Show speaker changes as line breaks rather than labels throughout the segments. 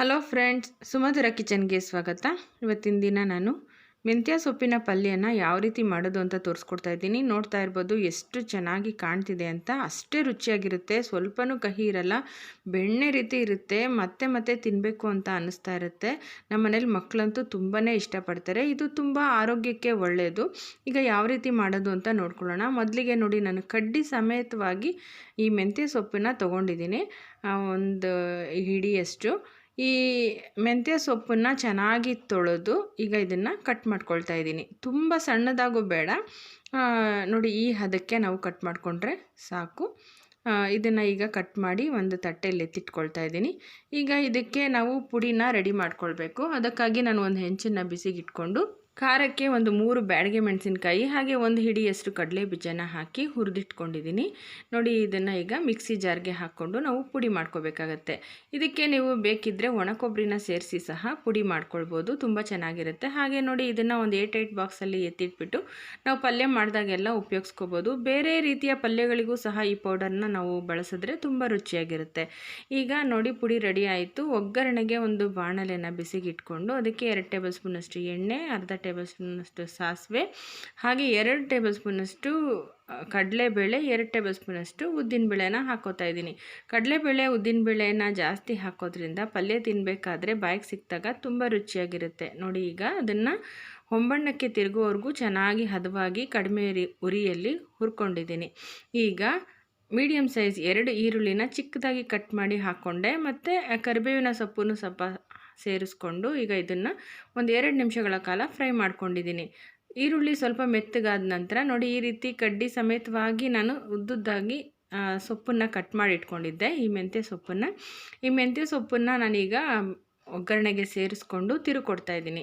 Hello friends, ಸುಮಧುರ ಕಿಚನ್ಗೆ ಸ್ವಾಗತ. ಇವತ್ತಿನ ದಿನ ನಾನು ಮೆಂತ್ಯ ಸೊಪ್ಪಿನ ಪಲ್ಯನ ಯಾವ ರೀತಿ ಮಾಡೋದು ಅಂತ ತೋರಿಸ್ಕೊಡ್ತಾ ಇದ್ದೀನಿ. ನೋಡ್ತಾ ಇರ್ಬೋದು ಎಷ್ಟು ಚೆನ್ನಾಗಿ ಕಾಣ್ತಿದೆ ಅಂತ. ಅಷ್ಟೇ ರುಚಿಯಾಗಿರುತ್ತೆ, ಸ್ವಲ್ಪನೂ ಕಹಿ ಇರಲ್ಲ, ಬೆಣ್ಣೆ ರೀತಿ ಇರುತ್ತೆ, ಮತ್ತೆ ಮತ್ತೆ ತಿನ್ನಬೇಕು ಅಂತ ಅನ್ನಿಸ್ತಾ ಇರುತ್ತೆ. ನಮ್ಮ ಮನೇಲಿ ಮಕ್ಕಳಂತೂ ತುಂಬಾ ಇಷ್ಟಪಡ್ತಾರೆ. ಇದು ತುಂಬ ಆರೋಗ್ಯಕ್ಕೆ ಒಳ್ಳೆಯದು ಈಗ ಯಾವ ರೀತಿ ಮಾಡೋದು ಅಂತ ನೋಡ್ಕೊಳ್ಳೋಣ. ಮೊದಲಿಗೆ ನೋಡಿ, ನಾನು ಕಡ್ಡಿ ಸಮೇತವಾಗಿ ಈ ಮೆಂತ್ಯ ಸೊಪ್ಪಿನ ತೊಗೊಂಡಿದ್ದೀನಿ. ಒಂದು ಹಿಡಿಯಷ್ಟು. ಈ ಮೆಂತ್ಯ ಸೊಪ್ಪನ್ನು ಚೆನ್ನಾಗಿ ತೊಳೆದು ಈಗ ಇದನ್ನು ಕಟ್ ಮಾಡ್ಕೊಳ್ತಾ ಇದ್ದೀನಿ. ತುಂಬ ಸಣ್ಣದಾಗೂ ಬೇಡ. ನೋಡಿ ಈ ಹದಕ್ಕೆ ನಾವು ಕಟ್ ಮಾಡಿಕೊಂಡ್ರೆ ಸಾಕು. ಇದನ್ನು ಈಗ ಕಟ್ ಮಾಡಿ ಒಂದು ತಟ್ಟೆಯಲ್ಲಿ ಎತ್ತಿಟ್ಕೊಳ್ತಾ ಇದ್ದೀನಿ. ಈಗ ಇದಕ್ಕೆ ನಾವು ಪುಡಿನ ರೆಡಿ ಮಾಡಿಕೊಳ್ಬೇಕು. ಅದಕ್ಕಾಗಿ ನಾನು ಒಂದು ಹೆಂಚನ್ನು ಬಿಸಿಗಿಟ್ಕೊಂಡು ಖಾರಕ್ಕೆ ಒಂದು ಮೂರು ಬ್ಯಾಡಿಗೆ ಮೆಣಸಿನ್ಕಾಯಿ, ಹಾಗೆ ಒಂದು ಹಿಡಿಯಷ್ಟು ಕಡಲೆ ಬೀಜನ ಹಾಕಿ ಹುರಿದಿಟ್ಕೊಂಡಿದ್ದೀನಿ ನೋಡಿ, ಇದನ್ನು ಈಗ ಮಿಕ್ಸಿ ಜಾರ್ಗೆ ಹಾಕ್ಕೊಂಡು ನಾವು ಪುಡಿ ಮಾಡ್ಕೋಬೇಕಾಗತ್ತೆ. ಇದಕ್ಕೆ ನೀವು ಬೇಕಿದ್ದರೆ ಒಣಕೊಬ್ಬರಿನ ಸೇರಿಸಿ ಸಹ ಪುಡಿ ಮಾಡ್ಕೊಳ್ಬೋದು. ತುಂಬ ಚೆನ್ನಾಗಿರುತ್ತೆ. ಹಾಗೆ ನೋಡಿ, ಇದನ್ನು ಒಂದು ಏಟ್ ಏಟ್ ಬಾಕ್ಸಲ್ಲಿ ಎತ್ತಿಟ್ಬಿಟ್ಟು ನಾವು ಪಲ್ಯ ಮಾಡಿದಾಗೆಲ್ಲ ಉಪಯೋಗಿಸ್ಕೋಬೋದು. ಬೇರೆ ರೀತಿಯ ಪಲ್ಯಗಳಿಗೂ ಸಹ ಈ ಪೌಡರ್ನ ನಾವು ಬಳಸಿದ್ರೆ ತುಂಬ ರುಚಿಯಾಗಿರುತ್ತೆ. ಈಗ ನೋಡಿ, ಪುಡಿ ರೆಡಿ ಆಯಿತು. ಒಗ್ಗರಣೆಗೆ ಒಂದು ಬಾಣಲೆನ ಬಿಸಿಗಿಟ್ಕೊಂಡು ಅದಕ್ಕೆ ಎರಡು ಟೇಬಲ್ ಸ್ಪೂನಷ್ಟು ಎಣ್ಣೆ, ಅರ್ಧ ಟೇಬಲ್ ಸ್ಪೂನಷ್ಟು ಸಾಸಿವೆ, ಹಾಗೆ ಎರಡು ಟೇಬಲ್ ಸ್ಪೂನಷ್ಟು ಕಡಲೆಬೇಳೆ, ಎರಡು ಟೇಬಲ್ ಸ್ಪೂನಷ್ಟು ಉದ್ದಿನಬೇಳೆನ ಹಾಕೋತಾ ಇದ್ದೀನಿ. ಕಡಲೆಬೇಳೆ ಉದ್ದಿನಬೇಳೆನ ಜಾಸ್ತಿ ಹಾಕೋದ್ರಿಂದ ಪಲ್ಯ ತಿನ್ನಬೇಕಾದ್ರೆ ಬಾಯಿಗೆ ಸಿಕ್ಕಿದಾಗ ತುಂಬ ರುಚಿಯಾಗಿರುತ್ತೆ. ನೋಡಿ ಈಗ ಅದನ್ನು ಹೊಂಬಣ್ಣಕ್ಕೆ ತಿರುಗುವವರೆಗೂ ಚೆನ್ನಾಗಿ ಹದವಾಗಿ ಕಡಿಮೆ ಉರಿಯಲ್ಲಿ ಹುರ್ಕೊಂಡಿದ್ದೀನಿ. ಈಗ ಮೀಡಿಯಮ್ ಸೈಜ್ ಎರಡು ಈರುಳ್ಳಿನ ಚಿಕ್ಕದಾಗಿ ಕಟ್ ಮಾಡಿ ಹಾಕ್ಕೊಂಡೆ ಮತ್ತು ಕರಿಬೇವಿನ ಸೊಪ್ಪನ್ನು ಸ್ವಲ್ಪ ಸೇರಿಸ್ಕೊಂಡು ಈಗ ಇದನ್ನು ಒಂದು ಎರಡು ನಿಮಿಷಗಳ ಕಾಲ ಫ್ರೈ ಮಾಡ್ಕೊಂಡಿದ್ದೀನಿ. ಈರುಳ್ಳಿ ಸ್ವಲ್ಪ ಮೆತ್ತಗಾದ ನಂತರ ನೋಡಿ ಈ ರೀತಿ ಕಡ್ಡಿ ಸಮೇತವಾಗಿ ನಾನು ಉದ್ದುದ್ದಾಗಿ ಸೊಪ್ಪನ್ನು ಕಟ್ ಮಾಡಿ ಇಟ್ಕೊಂಡಿದ್ದೆ. ಈ ಮೆಂತ್ಯ ಸೊಪ್ಪನ್ನು. ಈ ಮೆಂತ್ಯ ಸೊಪ್ಪನ್ನು ನಾನೀಗ ಒಗ್ಗರಣೆಗೆ ಸೇರಿಸ್ಕೊಂಡು ತಿರುಕೊಡ್ತಾ ಇದ್ದೀನಿ.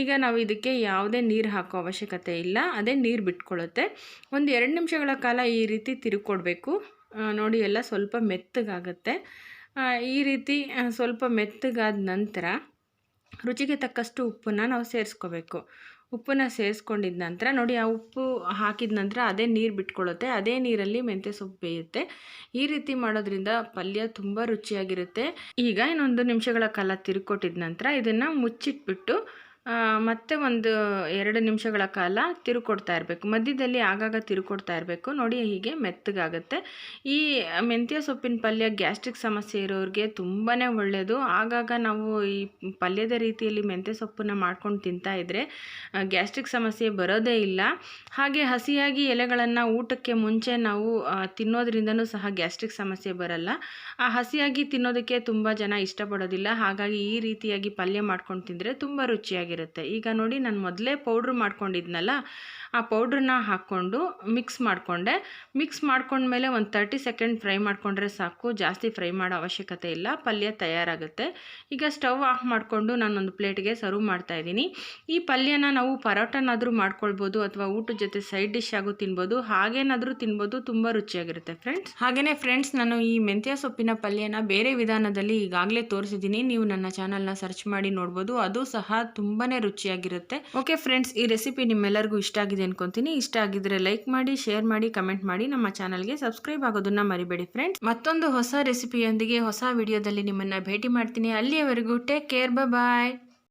ಈಗ ನಾವು ಇದಕ್ಕೆ ಯಾವುದೇ ನೀರು ಹಾಕೋ ಅವಶ್ಯಕತೆ ಇಲ್ಲ. ಅದೇ ನೀರು ಬಿಟ್ಕೊಳ್ಳುತ್ತೆ ಒಂದು ಎರಡು ನಿಮಿಷಗಳ ಕಾಲ ಈ ರೀತಿ ತಿರುಕೊಡ್ಬೇಕು. ನೋಡಿ ಎಲ್ಲ ಸ್ವಲ್ಪ ಮೆತ್ತಗಾಗುತ್ತೆ. ಈ ರೀತಿ ಸ್ವಲ್ಪ ಮೆತ್ತಗಾದ ನಂತರ ರುಚಿಗೆ ತಕ್ಕಷ್ಟು ಉಪ್ಪನ್ನು ನಾವು ಸೇರಿಸ್ಕೋಬೇಕು. ಉಪ್ಪನ್ನು ಸೇರಿಸ್ಕೊಂಡಿದ ನಂತರ ನೋಡಿ, ಆ ಉಪ್ಪು ಹಾಕಿದ ನಂತರ ಅದೇ ನೀರು ಬಿಟ್ಕೊಳ್ಳುತ್ತೆ. ಅದೇ ನೀರಲ್ಲಿ ಮೆಂತ್ಯ ಸೊಪ್ಪು ಬೇಯುತ್ತೆ. ಈ ರೀತಿ ಮಾಡೋದ್ರಿಂದ ಪಲ್ಯ ತುಂಬ ರುಚಿಯಾಗಿರುತ್ತೆ. ಈಗ ಇನ್ನೊಂದು ನಿಮಿಷಗಳ ಕಾಲ ತಿರುಕೊಟ್ಟಿದ ನಂತರ ಇದನ್ನು ಮುಚ್ಚಿಟ್ಬಿಟ್ಟು ಮತ್ತೆ ಒಂದು ಎರಡು ನಿಮಿಷಗಳ ಕಾಲ ತಿರುಕೊಡ್ತಾ ಇರಬೇಕು. ಮಧ್ಯದಲ್ಲಿ ಆಗಾಗ ತಿರುಕೊಡ್ತಾ ಇರಬೇಕು. ನೋಡಿ ಹೀಗೆ ಮೆತ್ತಗಾಗುತ್ತೆ. ಈ ಮೆಂತ್ಯ ಸೊಪ್ಪಿನ ಪಲ್ಯ ಗ್ಯಾಸ್ಟ್ರಿಕ್ ಸಮಸ್ಯೆ ಇರೋರಿಗೆ ತುಂಬಾ ಒಳ್ಳೆಯದು ಆಗಾಗ ನಾವು ಈ ಪಲ್ಯದ ರೀತಿಯಲ್ಲಿ ಮೆಂತ್ಯ ಸೊಪ್ಪನ್ನು ಮಾಡ್ಕೊಂಡು ತಿಂತಾ ಇದ್ದರೆ ಗ್ಯಾಸ್ಟ್ರಿಕ್ ಸಮಸ್ಯೆ ಬರೋದೇ ಇಲ್ಲ. ಹಾಗೆ ಹಸಿಯಾಗಿ ಎಲೆಗಳನ್ನು ಊಟಕ್ಕೆ ಮುಂಚೆ ನಾವು ತಿನ್ನೋದ್ರಿಂದನೂ ಸಹ ಗ್ಯಾಸ್ಟ್ರಿಕ್ ಸಮಸ್ಯೆ ಬರಲ್ಲ. ಆ, ಹಸಿಯಾಗಿ ತಿನ್ನೋದಕ್ಕೆ ತುಂಬ ಜನ ಇಷ್ಟಪಡೋದಿಲ್ಲ. ಹಾಗಾಗಿ ಈ ರೀತಿಯಾಗಿ ಪಲ್ಯ ಮಾಡ್ಕೊಂಡು ತಿಂದರೆ ತುಂಬ ರುಚಿಯಾಗಿ ಚೆನ್ನಾಗಿರುತ್ತೆ ಈಗ ನೋಡಿ ನಾನು ಮೊದಲೇ ಪೌಡ್ರ್ ಮಾಡ್ಕೊಂಡಿದ್ನಲ್ಲ ಆ ಪೌಡ್ರನ್ನ ಹಾಕ್ಕೊಂಡು ಮಿಕ್ಸ್ ಮಾಡಿಕೊಂಡೆ. ಮಿಕ್ಸ್ ಮಾಡ್ಕೊಂಡ್ಮೇಲೆ ಒಂದು ತರ್ಟಿ ಸೆಕೆಂಡ್ ಫ್ರೈ ಮಾಡಿಕೊಂಡ್ರೆ ಸಾಕು. ಜಾಸ್ತಿ ಫ್ರೈ ಮಾಡೋ ಅವಶ್ಯಕತೆ ಇಲ್ಲ. ಪಲ್ಯ ತಯಾರಾಗುತ್ತೆ. ಈಗ ಸ್ಟವ್ ಆಫ್ ಮಾಡಿಕೊಂಡು ನಾನೊಂದು ಪ್ಲೇಟ್ಗೆ ಸರ್ವ್ ಮಾಡ್ತಾ ಇದ್ದೀನಿ. ಈ ಪಲ್ಯನ ನಾವು ಪರೋಟನಾದರೂ ಮಾಡ್ಕೊಳ್ಬೋದು ಅಥವಾ ಊಟದ ಜೊತೆ ಸೈಡ್ ಡಿಶ್ ಆಗು ತಿನ್ಬೋದು. ಹಾಗೇನಾದರೂ ತಿನ್ಬೋದು ತುಂಬ ರುಚಿಯಾಗಿರುತ್ತೆ ಫ್ರೆಂಡ್ಸ್ ಹಾಗೆಯೇ ಫ್ರೆಂಡ್ಸ್ ನಾನು ಈ ಮೆಂತ್ಯ ಸೊಪ್ಪಿನ ಪಲ್ಯನ ಬೇರೆ ವಿಧಾನದಲ್ಲಿ ಈಗಾಗಲೇ ತೋರಿಸಿದ್ದೀನಿ. ನೀವು ನನ್ನ ಚಾನಲ್ನ ಸರ್ಚ್ ಮಾಡಿ ನೋಡ್ಬೋದು. ಅದು ಸಹ ತುಂಬ ರುಚಿಯಾಗಿರುತ್ತೆ. ಓಕೆ ಫ್ರೆಂಡ್ಸ್ ಈ ರೆಸಿಪಿ ನಿಮ್ಮೆಲ್ಲರಿಗೂ ಇಷ್ಟ ಆಗಿದೆ ಅನ್ಕೊಂತೀನಿ. ಇಷ್ಟ ಆಗಿದ್ರೆ ಲೈಕ್ ಮಾಡಿ ಶೇರ್ ಮಾಡಿ ಕಮೆಂಟ್ ಮಾಡಿ ನಮ್ಮ ಚಾನಲ್ಗೆ ಸಬ್ಸ್ಕ್ರೈಬ್ ಆಗೋದನ್ನ ಮರಿಬೇಡಿ ಫ್ರೆಂಡ್ಸ್ ಮತ್ತೊಂದು ಹೊಸ ರೆಸಿಪಿಯೊಂದಿಗೆ ಹೊಸ ವಿಡಿಯೋದಲ್ಲಿ ನಿಮ್ಮನ್ನ ಭೇಟಿ ಮಾಡ್ತೀನಿ. ಅಲ್ಲಿಯವರೆಗೂ ಟೇಕ್ ಕೇರ್ ಬಾಯ್